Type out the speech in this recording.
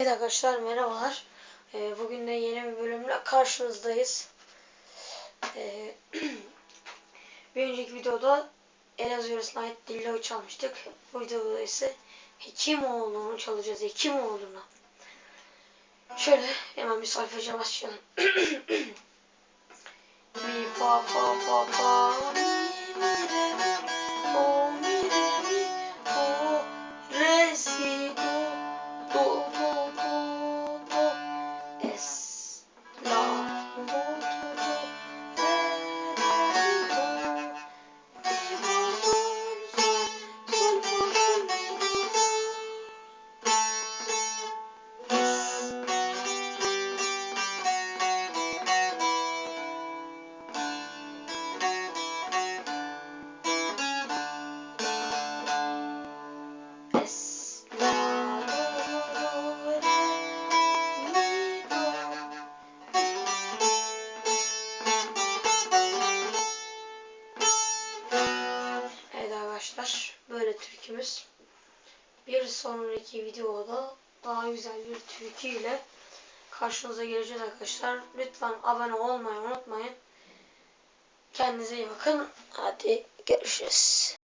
Evet arkadaşlar merhabalar. Ee, bugün de yeni bir bölümle karşınızdayız. Ee, bir önceki videoda Elazığ yöresine ait Dillo'yu çalmıştık. Bu videoda ise Hekimoğlu'nu çalacağız. Hekimoğlu'nu. Şöyle hemen bir solfeja başlayalım. mi fa fa fa fa mi mi re arkadaşlar böyle türkümüz. Bir sonraki videoda daha güzel bir türkü ile karşınıza geleceğiz arkadaşlar. Lütfen abone olmayı unutmayın. Kendinize iyi bakın. Hadi görüşürüz.